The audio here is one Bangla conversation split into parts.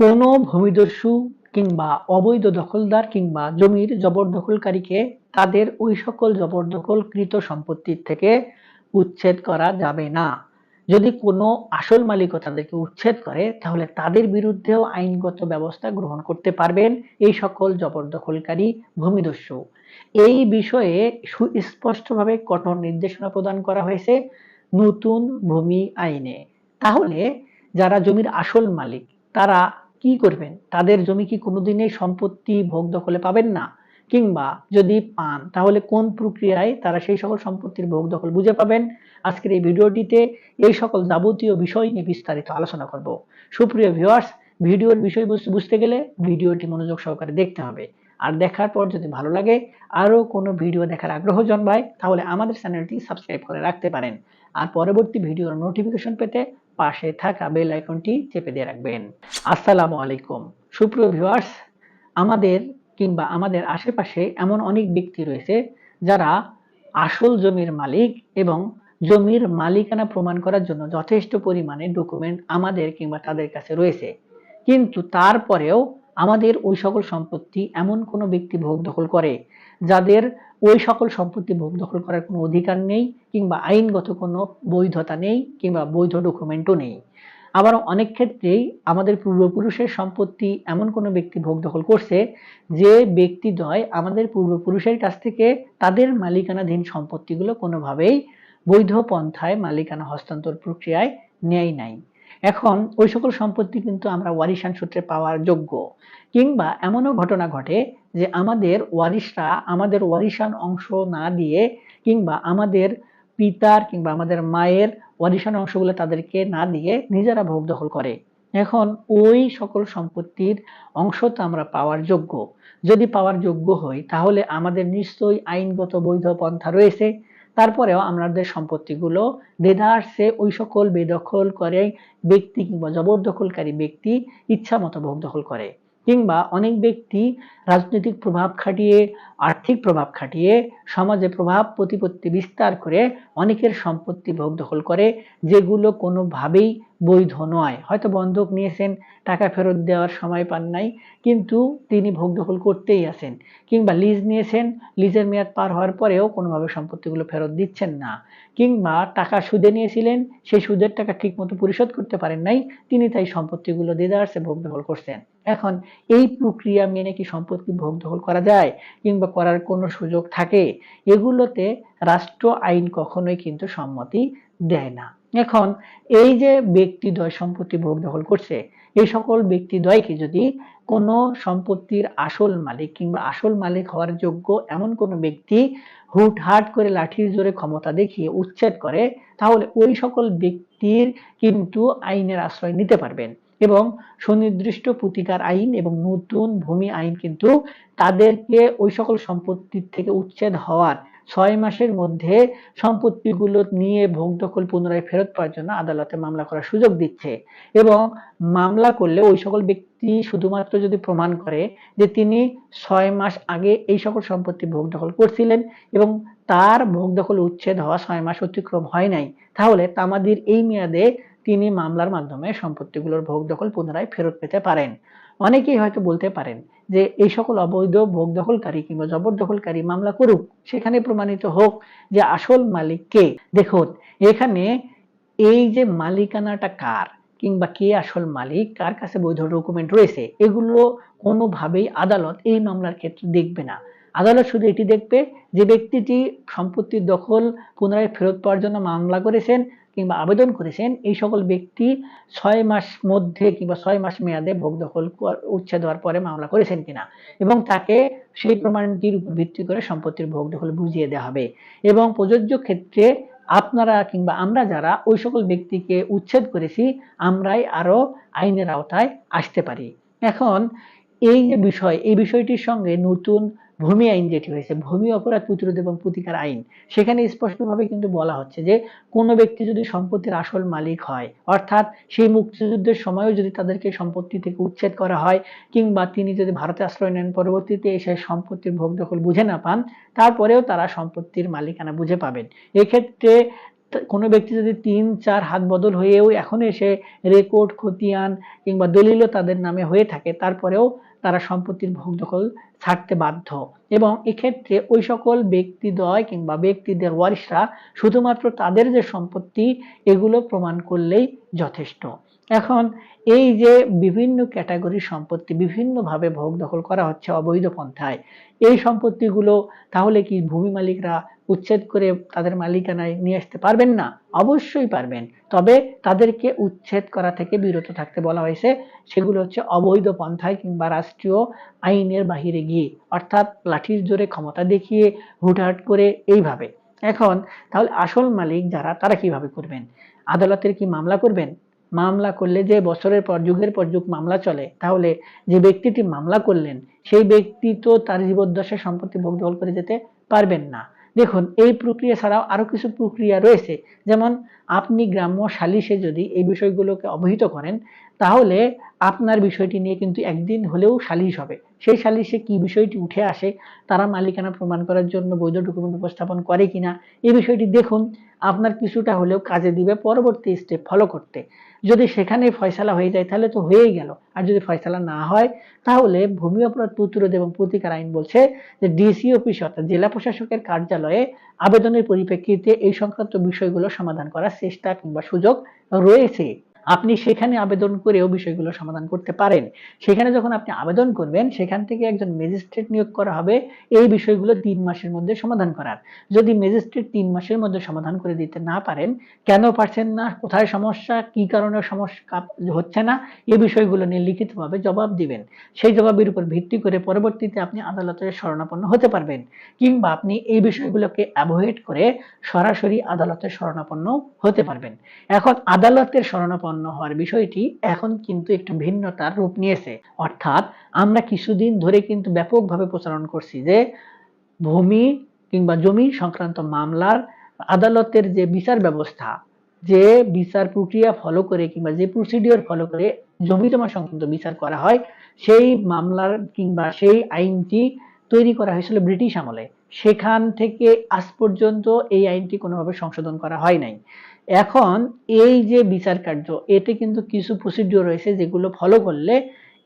কোনো ভূমিদস্যু কিংবা অবৈধ দখলদার কিংবা জমির জবরদখলকারীকে তাদের ওই সকল জবরদখলকৃত সম্পত্তির থেকে উচ্ছেদ করা যাবে না। যদি কোনো আসল মালিকও তাদেরকে উচ্ছেদ করে, তাহলে তাদের বিরুদ্ধেও আইনগত ব্যবস্থা গ্রহণ করতে পারবেন এই সকল জবরদখলকারী ভূমিদস্যু। এই বিষয়ে সুস্পষ্টভাবে কঠোর নির্দেশনা প্রদান করা হয়েছে নতুন ভূমি আইনে। তাহলে যারা জমির আসল মালিক, তারা কি করবেন? তাদের জমি কি কোনোদিনই সম্পত্তি ভোগ দখলে পাবেন না? কিংবা যদি পান, তাহলে কোন প্রক্রিয়ায় তারা সেই সকল সম্পত্তির ভোগ দখল বুঝে পাবেন? আজকের এই ভিডিওটিতে এই সকল যাবতীয় বিষয় নিয়ে বিস্তারিত আলোচনা করব। সুপ্রিয় ভিউয়ার্স ভিডিওর বিষয়বস্তু বুঝতে গেলে ভিডিওটি মনোযোগ সহকারে দেখতে হবে। আর দেখার পর যদি ভালো লাগে আরও কোনো ভিডিও দেখার আগ্রহ জন্মায়, তাহলে আমাদের চ্যানেলটি সাবস্ক্রাইব করে রাখতে পারেন। আর পরবর্তী ভিডিওর নোটিফিকেশন পেতে পাশে থাকা বেল আইকনটি চেপে দিয়ে রাখবেন। আসসালামু আলাইকুম। সুপ্রিয় ভিউয়ার্স, আমাদের কিংবা আমাদের আশেপাশে এমন অনেক ব্যক্তি রয়েছে যারা আসল জমির মালিক এবং জমির মালিকানা প্রমাণ করার জন্য যথেষ্ট পরিমাণে ডকুমেন্ট আমাদের কিংবা তাদের কাছে রয়েছে। কিন্তু তারপরেও আমাদের ওই সকল সম্পত্তি এমন কোনো ব্যক্তি ভোগ দখল করে যাদের ওই সকল সম্পত্তি ভোগ দখল করার কোনো অধিকার নেই, কিংবা আইনগত কোনো বৈধতা নেই, কিংবা বৈধ ডকুমেন্টও নেই। আবার অনেক ক্ষেত্রেই আমাদের পূর্বপুরুষের সম্পত্তি এমন কোনো ব্যক্তি ভোগ দখল করছে যে ব্যক্তিদ্বয় আমাদের পূর্বপুরুষের কাছ থেকে তাদের মালিকানাধীন সম্পত্তিগুলো কোনোভাবেই বৈধ পন্থায় মালিকানা হস্তান্তর প্রক্রিয়ায় নেয় নাই। এখন ওই সকল সম্পত্তি কিন্তু আমরা ওয়ারিশান সূত্রে পাওয়ার যোগ্য। কিংবা এমনও ঘটনা ঘটে যে আমাদের ওয়ারিশরা আমাদের ওয়ারিশান অংশ না দিয়ে কিংবা আমাদের পিতার কিংবা আমাদের মায়ের ওয়ারিশান অংশগুলো তাদেরকে না দিয়ে নিজেরা ভোগ দখল করে। এখন ওই সকল সম্পত্তির অংশ তো আমরা পাওয়ার যোগ্য। যদি পাওয়ার যোগ্য হই, তাহলে আমাদের নিশ্চয়ই আইনগত বৈধ পন্থা রয়েছে। তারপরেও আমাদের সম্পত্তিগুলো দেদার্সে ওই সকল বেদখল করে ব্যক্তি কিংবা জবরদখলকারী ব্যক্তি ইচ্ছা মতো ভোগ দখল করে। কিংবা অনেক ব্যক্তি রাজনৈতিক প্রভাব খাটিয়ে, আর্থিক প্রভাব খাটিয়ে, সমাজে প্রভাব, প্রতিপত্তি বিস্তার করে অনেকের সম্পত্তি ভোগ দখল করে, যেগুলো কোনোভাবেই বৈধ নয়। হয়তো বন্ধক নিয়েছেন, টাকা ফেরত দেওয়ার সময় পান নাই, কিন্তু তিনি ভোগ দখল করতেই আছেন। কিংবা লিজ নিয়েছেন, লিজের মেয়াদ পার হওয়ার পরেও কোনোভাবে সম্পত্তিগুলো ফেরত দিচ্ছেন না। কিংবা টাকা সুদে নিয়েছিলেন সেই সুদের টাকা ঠিক মতো পরিশোধ করতে পারেন নাই, তিনি তাই সম্পত্তিগুলো দেদারসে ভোগ দখল করছেন। এখন এই প্রক্রিয়া মেনে কি সম্পত্তি ভোগ দখল করা যায়, কিংবা করার কোনো সুযোগ থাকে, এগুলোতে রাষ্ট্র আইন কখনোই কিন্তু সম্মতি দেয় না। এখন এই যে ব্যক্তিদ্বয় সম্পত্তি ভোগ দখল করছে, এই সকল ব্যক্তিদ্বয়কে যদি কোনো সম্পত্তির আসল মালিক কিংবা আসল মালিক হওয়ার যোগ্য এমন কোনো ব্যক্তি হুটহাট করে লাঠির জোরে ক্ষমতা দেখিয়ে উচ্ছেদ করে, তাহলে ওই সকল ব্যক্তির কিন্তু আইনের আশ্রয় নিতে পারবেন এবং সুনির্দিষ্ট প্রতিকার আইন এবং নতুন ভূমি আইন কিন্তু তাদেরকে ওই সকল সম্পত্তির থেকে উচ্ছেদ হওয়ার ছয় মাসের মধ্যে সম্পত্তিগুলো নিয়ে ভোগ দখল পুনরায় ফেরত পাওয়ার জন্য আদালতে মামলা করার সুযোগ দিচ্ছে এবং মামলা করলে ওই সকল ব্যক্তি শুধুমাত্র যদি প্রমাণ করে যে তিনি ছয় মাস আগে এই সকল সম্পত্তি ভোগ দখল করছিলেন এবং তার ভোগ দখল উচ্ছেদ হওয়া ছয় মাস অতিক্রম হয় নাই, তাহলে তামাদির এই মেয়াদে তিনি মামলার মাধ্যমে সম্পত্তিগুলোর ভোগ দখল পুনরায় ফেরত পেতে পারেন। অনেকেই হয়তো বলতে পারেন যে এই সকল অবৈধ, ভোগ দখলকারী কিংবা জবরদখলকারী মামলা করুক, সেখানে প্রমাণিত হোক যে আসল মালিক কে। দেখুন, এখানে এই যে মালিকানাটা কার কিংবা কে আসল মালিক, কার কাছে বৈধ ডকুমেন্ট রয়েছে, এগুলো কোনোভাবেই আদালত এই মামলার ক্ষেত্রে দেখবে না। আদালত শুধু এটি দেখবে যে ব্যক্তিটি সম্পত্তির দখল, পুনরায় ফেরত পাওয়ার জন্য মামলা করেছেন কিংবা আবেদন করেছেন, এই সকল ব্যক্তি ছয় মাস মধ্যে কিংবা ছয় মাস মেয়াদে ভোগ দখল উচ্ছেদ হওয়ার পরে মামলা করেছেন কিনা এবং তাকে সেই প্রমাণটির উপর ভিত্তি করে সম্পত্তির ভোগ দখল বুঝিয়ে দেওয়া হবে। এবং প্রযোজ্য ক্ষেত্রে আপনারা কিংবা আমরা যারা ওই সকল ব্যক্তিকে উচ্ছেদ করেছি, আমরাই আরও আইনের আওতায় আসতে পারি। এখন এই যে বিষয়, এই বিষয়টির সঙ্গে নতুন ভূমি আইন যেটি হয়েছে ভূমি অপরাধ প্রতিরোধ এবং প্রতিকার আইন, সেখানে স্পষ্টভাবে কিন্তু বলা হচ্ছে যে, কোনো ব্যক্তি যদি সম্পত্তির আসল মালিক হয়, অর্থাৎ সেই মুক্তিযুদ্ধের সময়ও যদি তাদেরকে সম্পত্তি থেকে উচ্ছেদ করা হয়, কিংবা তিনি যদি ভারতে আশ্রয় নেন, পরবর্তীতে এসে সম্পত্তির ভোগ দখল বুঝে না পান, তারপরেও তারা সম্পত্তির মালিকানা বুঝে পাবেন। এক্ষেত্রে কোনো ব্যক্তি যদি তিন, চার হাত বদল হয়েও এখন এসে রেকর্ড, খতিয়ান, কিংবা দলিলও তাদের নামে হয়ে থাকে, তারপরেও তারা সম্পত্তির ভোগ দখল ছাড়তে বাধ্য। এবং এক্ষেত্রে ওই সকল ব্যক্তিদ্বয় কিংবা ব্যক্তিদের ওয়ারিশরা শুধুমাত্র তাদের যে সম্পত্তি, এগুলো প্রমাণ করলেই যথেষ্ট। এখন এই যে বিভিন্ন ক্যাটাগরির সম্পত্তি বিভিন্নভাবে ভোগ দখল করা হচ্ছে অবৈধ পন্থায়, এই সম্পত্তিগুলো তাহলে কি ভূমি মালিকরা উচ্ছেদ করে তাদের মালিকানায় নিয়ে আসতে পারবেন না? অবশ্যই পারবেন। তবে তাদেরকে উচ্ছেদ করা থেকে বিরত থাকতে বলা হয়েছে, সেগুলো হচ্ছে অবৈধ পন্থায় কিংবা রাষ্ট্রীয় আইনের বাহিরে গিয়ে অর্থাৎ লাঠির জোরে ক্ষমতা দেখিয়ে হুটহাট করে এইভাবে। এখন, তাহলে আসল মালিক যারা, তারা কীভাবে করবেন? আদালতের কি মামলা করবেন? মামলা করলে যে বছরের পর যুগের পর যুগ মামলা চলে, তাহলে যে ব্যক্তিটি মামলা করলেন, সেই ব্যক্তি তো তার জীবদ্দশায় সম্পত্তি ভোগ দখল করে যেতে পারবেন না। দেখুন, এই প্রক্রিয়া ছাড়াও আরও কিছু প্রক্রিয়া রয়েছে। যেমন, আপনি গ্রাম্য সালিশে যদি এই বিষয়গুলোকে অবহিত করেন, তাহলে আপনার বিষয়টি নিয়ে কিন্তু একদিন হলেও সালিশ হবে। সেই সালিশে কি বিষয়টি উঠে আসে, তারা মালিকানা প্রমাণ করার জন্য বৈধ ডকুমেন্ট উপস্থাপন করে কিনা, এই বিষয়টি দেখুন। আপনার কিছুটা হলেও কাজে দিবে পরবর্তী স্টেপ ফলো করতে। যদি সেখানে ফয়সালা হয়ে যায়, তাহলে তো হয়েই গেল। আর যদি ফয়সালা না হয়, তাহলে ভূমি অপরাধ প্রতিরোধ এবং প্রতিকার আইন বলছে যে ডিসি অফিস অর্থাৎ জেলা প্রশাসকের কার্যালয়ে আবেদনের পরিপ্রেক্ষিতে এই সংক্রান্ত বিষয়গুলো সমাধান করার চেষ্টা কিংবা সুযোগ রয়েছে। আপনি সেখানে আবেদন করেও বিষয়গুলো সমাধান করতে পারেন। সেখানে যখন আপনি আবেদন করবেন, সেখান থেকে একজন ম্যাজিস্ট্রেট নিয়োগ করা হবে। এই বিষয়গুলো তিন মাসের মধ্যে সমাধান করার। যদি ম্যাজিস্ট্রেট তিন মাসের মধ্যে সমাধান করে দিতে না পারেন, কেন পারছেন না? কোথায় সমস্যা? কি কারণে সমস্যা হচ্ছে না? এই বিষয়গুলো নিয়ে লিখিতভাবে জবাব দিবেন। সেই জবাবের উপর ভিত্তি করে পরবর্তীতে আপনি আদালতে শরণাপন্ন হতে পারবেন। কিংবা আপনি এই বিষয়গুলোকে অ্যাভয়েড করে সরাসরি আদালতে শরণাপন্ন হতে পারবেন। এখন আদালতের শরণাপন্ন হওয়ার বিষয়টি এখন কিন্তু একটু ভিন্নতার রূপ নিয়েছে। অর্থাৎ আমরা কিছুদিন ধরে কিন্তু ব্যাপকভাবে প্রচারণ করছি যে ভূমি কিংবা জমি সংক্রান্ত মামলার আদালতের যে বিচার ব্যবস্থা, যে বিচার প্রক্রিয়া ফলো করে কিংবা যে প্রসিডিওর ফলো করে জমি জমা সংক্রান্ত বিচার করা হয়, সেই মামলার কিংবা সেই আইনটি তৈরি করা হয়েছিল ব্রিটিশ আমলে। সেখান থেকে আজ পর্যন্ত এই আইনটি কোনোভাবে সংশোধন করা হয় নাই। এখন এই যে বিচার কার্য, এতে কিন্তু কিছু প্রসিডিওর রয়েছে যেগুলো ফলো করলে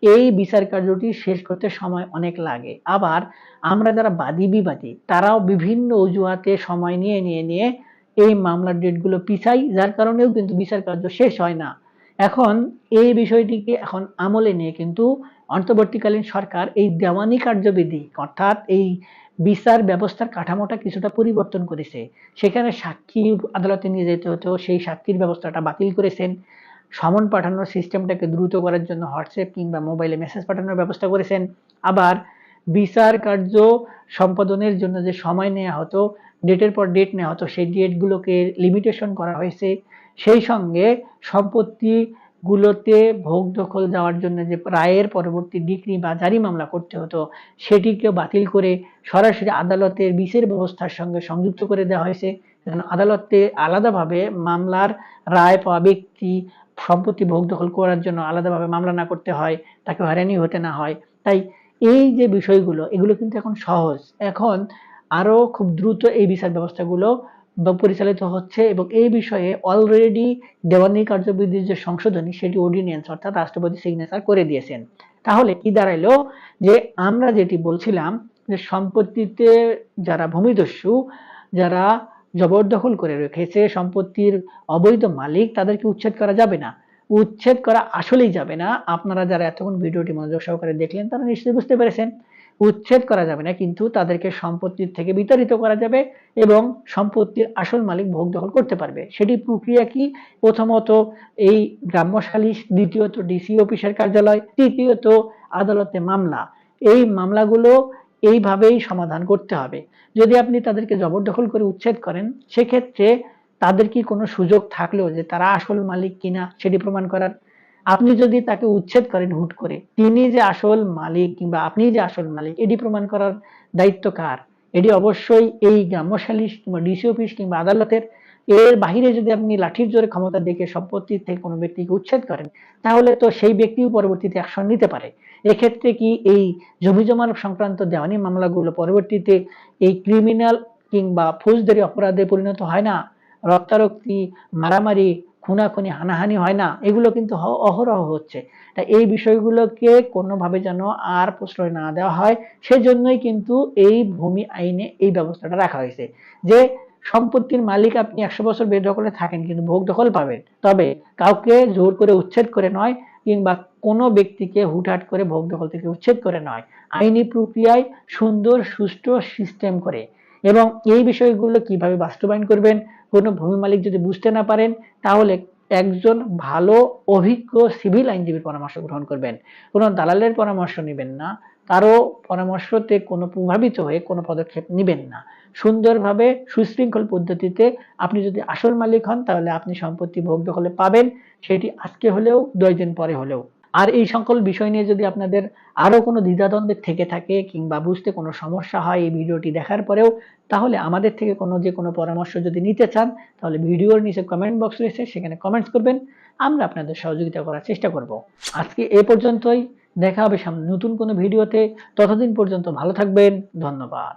এই বিচার কার্যটি শেষ করতে সময় অনেক লাগে। আবার আমরা যারা বাদী বিবাদী, তারাও বিভিন্ন অজুহাতে সময় নিয়ে নিয়ে নিয়ে এই মামলার ডেটগুলো পিছাই, যার কারণেও কিন্তু বিচার কার্য শেষ হয় না। এখন এই বিষয়টিকে এখন আমলে নিয়ে কিন্তু অন্তর্বর্তীকালীন সরকার এই দেওয়ানি কার্যবিধি, অর্থাৎ এই বিচার ব্যবস্থার কাঠামোটা কিছুটা পরিবর্তন করেছে। সেখানে সাক্ষী আদালতে নিয়ে যেতে হতো, সেই সাক্ষীর ব্যবস্থাটা বাতিল করেছেন। সমন পাঠানোর সিস্টেমটাকে দ্রুত করার জন্য হোয়াটসঅ্যাপ কিংবা মোবাইলে মেসেজ পাঠানোর ব্যবস্থা করেছেন। আবার বিচার কার্য সম্পাদনের জন্য যে সময় নেওয়া হতো, ডেটের পর ডেট নেওয়া হতো, সেই ডেটগুলোকে লিমিটেশন করা হয়েছে। সেই সঙ্গে সম্পত্তি গুলোতে ভোগ দখল দেওয়ার জন্য যে রায়ের পরবর্তী ডিগ্রি বা জারি মামলা করতে হতো সেটিকে বাতিল করে সরাসরি আদালতের বিচার ব্যবস্থার সঙ্গে সংযুক্ত করে দেওয়া হয়েছে। আদালতে আলাদাভাবে মামলার রায় পাওয়া ব্যক্তি সম্পত্তি ভোগ দখল করার জন্য আলাদাভাবে মামলা না করতে হয়, তাকে হয়রানি হতে না হয়। তাই এই যে বিষয়গুলো, এগুলো কিন্তু এখন সহজ। এখন আরও খুব দ্রুত এই বিচার ব্যবস্থাগুলো পরিচালিত হচ্ছে এবং এই বিষয়ে অলরেডি দেওয়ানি কার্যবিধির যে সংশোধনী, সেটি অর্ডিন্যান্স অর্থাৎ রাষ্ট্রপতি সিগনেচার করে দিয়েছেন। তাহলে কি দাঁড়াইলো? যে আমরা যেটি বলছিলাম যে সম্পত্তিতে যারা ভূমিদস্যু, যারা জবরদখল করে রেখেছে সম্পত্তির অবৈধ মালিক, তাদেরকে উচ্ছেদ করা যাবে না। উচ্ছেদ করা আসলেই যাবে না। আপনারা যারা এতক্ষণ ভিডিওটি মনোযোগ সহকারে দেখলেন, তারা নিশ্চয়ই বুঝতে পেরেছেন। উচ্ছেদ করা যাবে না, কিন্তু তাদেরকে সম্পত্তির থেকে বিতাড়িত করা যাবে এবং সম্পত্তির আসল মালিক ভোগ দখল করতে পারবে। সেটি প্রক্রিয়া কি? প্রথমত এই গ্রাম্য সালিশ, দ্বিতীয়ত ডিসি অফিসের কার্যালয়, তৃতীয়ত আদালতে মামলা। এই মামলাগুলো এইভাবেই সমাধান করতে হবে। যদি আপনি তাদেরকে জবরদখল করে উচ্ছেদ করেন, সেক্ষেত্রে তাদের কি কোনো সুযোগ থাকলেও যে তারা আসল মালিক কিনা সেটি প্রমাণ করার আপনি যদি তাকে উচ্ছেদ করেন হুট করে, তিনি যে আসল মালিক কিংবা আপনি যে আসল মালিক, এটি প্রমাণ করার দায়িত্ব কার? এটি অবশ্যই এই গ্রাম্য সালিশ কিংবা ডিসি অফিস কিংবা আদালতের। এর বাহিরে যদি আপনি লাঠির জোরে ক্ষমতা দেখে সম্পত্তি থেকে কোনো ব্যক্তিকে উচ্ছেদ করেন, তাহলে তো সেই ব্যক্তিও পরবর্তীতে অ্যাকশন নিতে পারে। এক্ষেত্রে কি এই জমি জমার সংক্রান্ত দেওয়ানি মামলাগুলো পরবর্তীতে এই ক্রিমিনাল কিংবা ফৌজদারি অপরাধে পরিণত হয় না? রক্তারক্তি, মারামারি খুনাখুনি, হানাহানি হয় না। এগুলো কিন্তু অহরহ হচ্ছে। তা এই বিষয়গুলোকে কোনোভাবে যেন আর প্রশ্রয় না দেওয়া হয়, সেজন্যই কিন্তু এই ভূমি আইনে এই ব্যবস্থাটা রাখা হয়েছে। যে সম্পত্তির মালিক আপনি একশো বছর বেদখলে থাকেন কিন্তু ভোগ দখল পাবেন। তবে কাউকে জোর করে উচ্ছেদ করে নয় কিংবা কোনো ব্যক্তিকে হুটহাট করে ভোগ দখল থেকে উচ্ছেদ করে নয়। আইনি প্রক্রিয়ায় সুন্দর, সুষ্ঠু সিস্টেম করে এবং এই বিষয়গুলো কীভাবে বাস্তবায়ন করবেন, কোনো ভূমি মালিক যদি বুঝতে না পারেন, তাহলে একজন ভালো, অভিজ্ঞ সিভিল আইনজীবীর পরামর্শ গ্রহণ করবেন। কোনো দালালের পরামর্শ নেবেন না, কারও পরামর্শতে কোনো প্রভাবিত হয়ে কোনো পদক্ষেপ নেবেন না। সুন্দরভাবে সুশৃঙ্খল পদ্ধতিতে আপনি যদি আসল মালিক হন, তাহলে আপনি সম্পত্তি ভোগ দখলে পাবেন, সেটি আজকে হলেও দশ দিন পরে হলেও। আর এই সকল বিষয় নিয়ে যদি আপনাদের আরও কোনো দ্বিধাদ্বন্দ্ব থেকে থাকে কিংবা বুঝতে কোনো সমস্যা হয় এই ভিডিওটি দেখার পরেও, তাহলে আমাদের থেকে কোনো যে কোনো পরামর্শ যদি নিতে চান, তাহলে ভিডিওর নিচে কমেন্ট বক্স রয়েছে, সেখানে কমেন্টস করবেন। আমরা আপনাদের সহযোগিতা করার চেষ্টা করব। আজকে এ পর্যন্তই। দেখা হবে সামনে নতুন কোনো ভিডিওতে। ততদিন পর্যন্ত ভালো থাকবেন। ধন্যবাদ।